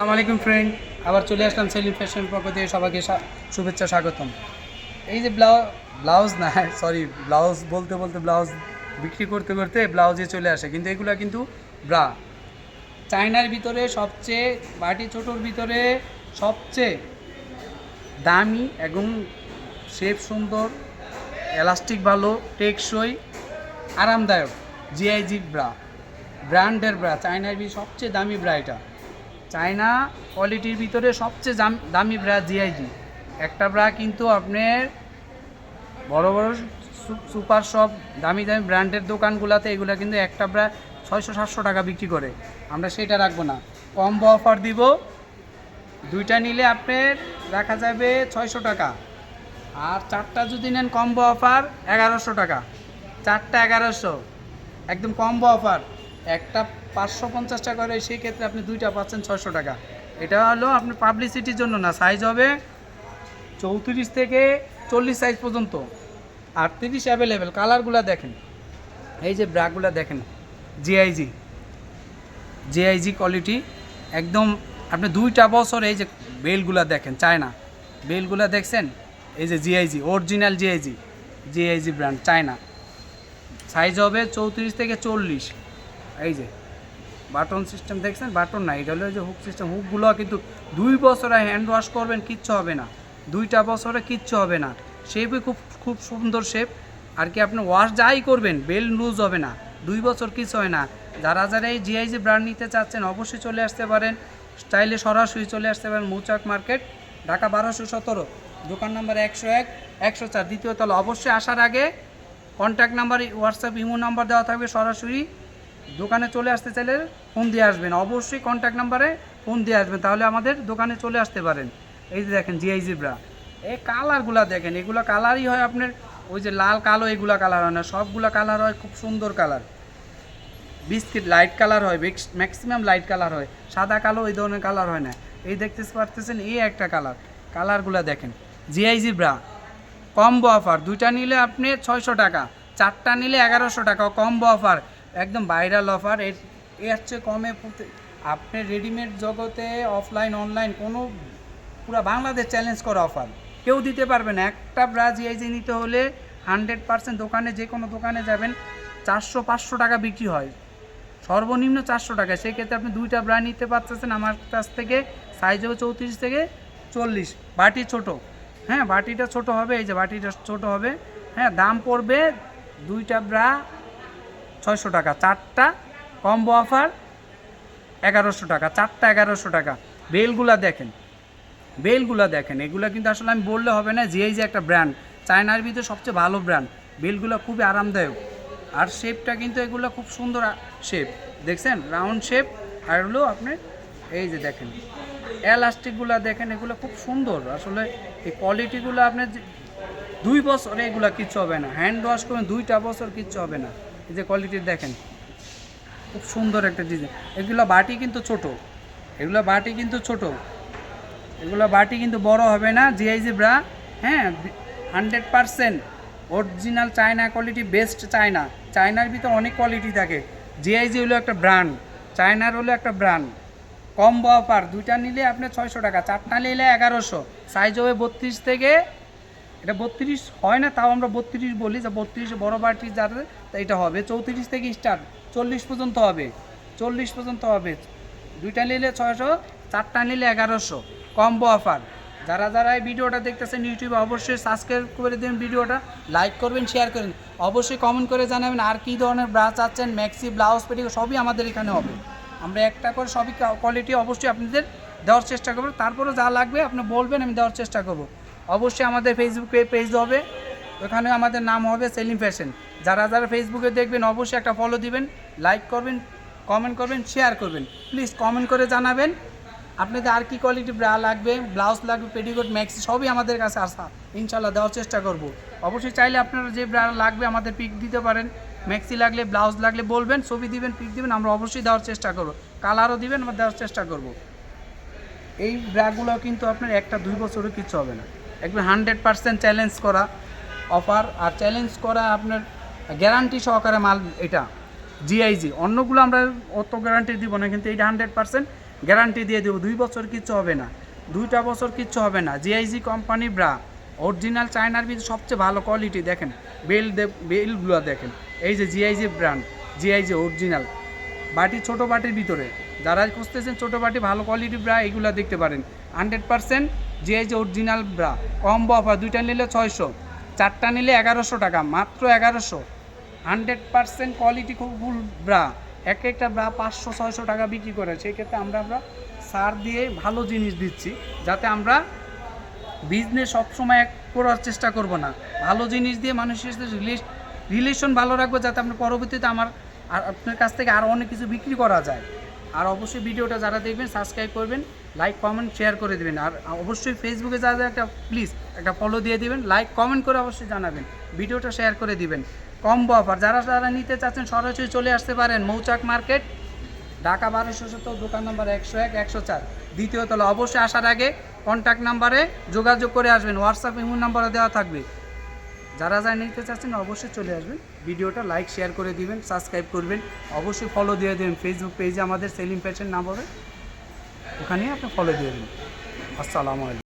আসসালামু আলাইকুম ফ্রেন্ড আবার চলে আসলাম সেলিম ফ্যাশন পক্ষ থেকে সবাইকে শুভেচ্ছা, স্বাগতম। এই যে ব্লাউজ ব্লাউজ না সরি ব্লাউজ বলতে বলতে ব্লাউজ বিক্রি করতে করতে ব্লাউজে চলে আসে। কিন্তু এগুলো কিন্তু ব্রা চায়নার ভিতরে সবচেয়ে, বাটি ছোটোর ভিতরে সবচেয়ে দামি এবং শেপ সুন্দর এলাস্টিক ভালো, টেকসই, আরামদায়ক জিআইজি ব্রা ব্র্যান্ডের ব্রা চায়নার সবচেয়ে দামি ব্রা এটা। চায়না কোয়ালিটির ভিতরে সবচেয়ে দাম- ব্রা জিআইজি একটা ব্রা কিন্তু আপনার বড় বড় সুপার শপ, দামি দামি ব্র্যান্ডের দোকানগুলোতে এগুলো কিন্তু একটা ব্রা ছয়শো, সাতশো টাকা বিক্রি করে। আমরা সেটা রাখব না। কম্বো অফার দিব। দুইটা নিলে আপনার রাখা যাবে ছয়শো টাকা। আর চারটা যদি নেন কম্বো অফার এগারোশো টাকা। চারটা এগারোশো। একদম কম্বো অফার একটা পাঁচশো পঞ্চাশ টাকা করে সেই ক্ষেত্রে আপনি দুইটা পাচ্ছেন ছয়শো টাকা। এটা হলো আপনার পাবলিসিটির জন্য না সাইজ হবে চৌত্রিশ থেকে চল্লিশ সাইজ পর্যন্ত। আর তিরিশ অ্যাভেলেবেল কালারগুলো দেখেন। এই যে ব্রাগুলো দেখেন জিআইজি জিআইজি কোয়ালিটি একদম আপনি দুইটা বছর এই যে বেলগুলা দেখেন, চায়না। বেলগুলা দেখছেন? এই যে GIG original GIG GIG brand China. Size হবে চৌত্রিশ থেকে চল্লিশ। এই যে, বাটন সিস্টেম দেখছেন? বাটন না এটা হলো যে হুক সিস্টেম হুকগুলো কিন্তু দুই বছরে হ্যান্ড ওয়াশ করবেন, কিচ্ছু হবে না। দুইটা বছরে কিচ্ছু হবে না। শেপই খুব খুব সুন্দর শেপ আর কি আপনি ওয়াশ যাই করবেন, বেল লুজ হবে না। দুই বছর কিছু হয় না। যারা যারা এই জিআইজি ব্র্যান্ড নিতে চাচ্ছেন, অবশ্যই চলে আসতে পারেন। স্টাইলে সরাসরি চলে আসতে পারেন মৌচাক মার্কেট ঢাকা বারোশো সতেরো। দোকান নাম্বার একশো এক, একশো চার। দ্বিতীয় তলা। অবশ্যই আসার আগে contact number WhatsApp imo number দেওয়া থাকবে সরাসরি। দোকানে চলে আসতে চাইলে ফোন দিয়ে আসবেন। অবশ্যই কন্ট্যাক্ট নাম্বারে ফোন দিয়ে আসবেন, তাহলে আমাদের দোকানে চলে আসতে পারেন। এই যে দেখেন জিআই জিব্রা এই কালারগুলা দেখেন, এগুলো কালারই হয় আপনার ওই যে লাল, কালো, এগুলা কালার হয় না, সবগুলো কালার হয়, খুব সুন্দর কালার বিস্কিট লাইট কালার হয় ম্যাক্সিমাম লাইট কালার হয়, সাদা, কালো এই ধরনের কালার হয় না। এই দেখতে পারতেছেন, এই একটা কালার কালারগুলো দেখেন জিআইজি ব্রা কম্বো অফার দুইটা নিলে আপনি ছয়শো টাকা, চারটা নিলে এগারোশো টাকা কম্বো অফার একদম ভাইরাল অফার এর এর চেয়ে কমে আপনি রেডিমেড জগতে অফলাইন অনলাইন কোনো পুরো বাংলাদেশ চ্যালেঞ্জ করা অফার কেউ দিতে পারবে না। একটা ব্রা জিআইজি নিতে হলে হান্ড্রেড পার্সেন্ট দোকানে যে কোনো দোকানে যাবেন, চারশো, পাঁচশো টাকা বিক্রি হয়। সর্বনিম্ন চারশো টাকা। সেক্ষেত্রে আপনি দুইটা ব্রা নিতে পারতেছেন আমার কাছ থেকে সাইজ হবে চৌত্রিশ থেকে চল্লিশ। বাটি ছোট। হ্যাঁ বাটিটা ছোট হবে, এই যে বাটিটা ছোট হবে। হ্যাঁ দাম পড়বে দুইটা ব্রা ছয়শো টাকা। চারটা কম্বো অফার এগারোশো টাকা। চারটা এগারোশো টাকা। বেলগুলা দেখেন বেলগুলা দেখেন। এগুলো কিন্তু আসলে আমি বললে হবে না এই যে একটা ব্র্যান্ড চায়নার ভিতরে সবচেয়ে ভালো ব্র্যান্ড বেলগুলো খুবই আরামদায়ক। আর শেপটা কিন্তু এগুলো খুব সুন্দর শেপ দেখছেন? রাউন্ড শেপ আর হলো আপনি এই যে দেখেন এলাস্টিকগুলো দেখেন, এগুলো খুব সুন্দর। আসলে এই কোয়ালিটিগুলো আপনার যে- দুই বছর এগুলো কিচ্ছু হবে না। হ্যান্ড ওয়াশ করবেন দুইটা বছর কিচ্ছু হবে না। এই যে কোয়ালিটি দেখেন, খুব সুন্দর একটা ডিজাইন এগুলো বাটি কিন্তু ছোট, এগুলো বাটি কিন্তু ছোট। এগুলো বাটি কিন্তু বড় হবে না জিআইজি ব্রা হ্যাঁ hundred percent original China quality best China চায়নার ভিতর অনেক কোয়ালিটি থাকে। জিআইজি হলো একটা ব্র্যান্ড চায়নার হলো একটা ব্র্যান্ড কম্বো অফার দুইটা নিলে আপনার ছয়শো টাকা, চারটা নিলে এগারোশো। সাইজ হবে বত্রিশ থেকে এটা বত্রিশ হয় না, তাও আমরা বত্রিশ বলি, যে বত্রিশ বড় বাটি যাদের এটা হবে। চৌত্রিশ থেকে স্টার্ট চল্লিশ পর্যন্ত হবে। চল্লিশ পর্যন্ত হবে। দুইটা নিলে ছয়শো, চারটা নিলে এগারোশো। কম্বো অফার যারা যারা এই ভিডিওটা দেখতেছেন ইউটিউবে, অবশ্যই সাবস্ক্রাইব করে দেবেন ভিডিওটা লাইক করবেন শেয়ার করবেন। অবশ্যই কমেন্ট করে জানাবেন আর কী ধরনের ব্রা চাচ্ছেন ম্যাক্সি ব্লাউজ পেটি সবই আমাদের এখানে হবে। আমরা একটা করে সবই কোয়ালিটি অবশ্যই আপনাদের দেওয়ার চেষ্টা করব। তারপরে যা লাগবে আপনি বলবেন, আমি দেওয়ার চেষ্টা করব। অবশ্যই আমাদের ফেসবুক পেজ হবে। ওখানে আমাদের নাম হবে সেলিম ফ্যাশন। যারা যারা ফেসবুকে দেখবেন, অবশ্যই একটা ফলো দিবেন লাইক করবেন কমেন্ট করবেন শেয়ার করবেন। প্লিজ কমেন্ট করে জানাবেন, আপনাদের আর কি কোয়ালিটি ব্রা লাগবে ব্লাউজ লাগবে পেটিকোট ম্যাক্সি সবই আমাদের কাছে আসা। ইনশাল্লাহ দেওয়ার চেষ্টা করব। অবশ্যই চাইলে আপনারা যে ব্রা লাগবে আমাদের পিক দিতে পারেন। ম্যাক্সি লাগলে ব্লাউজ লাগলে বলবেন, ছবি দিবেন পিক দিবেন, আমরা অবশ্যই দেওয়ার চেষ্টা করব। কালারও দিবেন, আমরা দেওয়ার চেষ্টা করব। এই ব্র্যাগুলো কিন্তু আপনার একটা, দুই বছরও কিছু হবে না। একবার হান্ড্রেড পার্সেন্ট চ্যালেঞ্জ করা অফার আর চ্যালেঞ্জ করা আপনার গ্যারান্টি সহকারে মাল এটা জিআইজি অন্যগুলো আমরা অত গ্যারান্টি দিব না, কিন্তু এইটা হান্ড্রেড পার্সেন্ট গ্যারান্টি দিয়ে দেবো। দুই বছর কিচ্ছু হবে না, দুইটা বছর কিচ্ছু হবে না। জিআইজি কোম্পানি ব্রা অরিজিনাল চায়নার ভিতরে সবচেয়ে ভালো কোয়ালিটি দেখেন বেল বেলগুলো দেখেন। এই যে জিআইজি ব্র্যান্ড জিআইজি অরিজিনাল বাটি, ছোটো বাটির ভিতরে। যারা খুঁজতেছেন ছোটো বাটি, ভালো কোয়ালিটি ব্রা এগুলো দেখতে পারেন। Hundred percent GIG original bra combo offer দুইটা নিলে ছয়শো, চারটা নিলে এগারোশো টাকা, মাত্র এগারোশো। হান্ড্রেড পার্সেন্ট কোয়ালিটি খুব ফুল ব্রা এক একটা ব্রা পাঁচশো, ছয়শো টাকা বিক্রি করে, সেই ক্ষেত্রে আমরা আমরা সার দিয়ে ভালো জিনিস দিচ্ছি, যাতে আমরা বিজনেস সবসময় এক করার চেষ্টা করব না। ভালো জিনিস দিয়ে মানুষের সাথে রিলেশন ভালো রাখব, যাতে আপনার পরবর্তীতে আমার আপনার কাছ থেকে আরও অনেক কিছু বিক্রি করা যায়। আর অবশ্যই ভিডিওটা যারা দেখবেন সাবস্ক্রাইব করবেন লাইক কমেন্ট শেয়ার করে দেবেন। আর অবশ্যই ফেসবুকে যারা একটা প্লিজ একটা ফলো দিয়ে দিবেন লাইক কমেন্ট করে অবশ্যই জানাবেন। ভিডিওটা শেয়ার করে দিবেন। কম্বো অফার যারা যারা নিতে চাচ্ছেন, সরাসরি চলে আসতে পারেন মৌচাক মার্কেট, ঢাকা বারোশো সত্তর, দোকান নাম্বার একশো এক, একশো চার। দ্বিতীয় তলা, অবশ্যই আসার আগে কন্ট্যাক্ট নাম্বারে যোগাযোগ করে আসবেন। হোয়াটসঅ্যাপ ইমো নাম্বারে দেওয়া থাকবে। যারা যা নিতে চাচ্ছেন অবশ্যই চলে আসবেন। ভিডিওটা লাইক শেয়ার করে দিবেন সাবস্ক্রাইব করবেন। অবশ্যই ফলো দিয়ে দেবেন। ফেসবুক পেজে আমাদের সেলিম ফ্যাশন নাম হবে। ওখানেই আপনি ফলো দিয়ে দেবেন। আসসালামু আলাইকুম।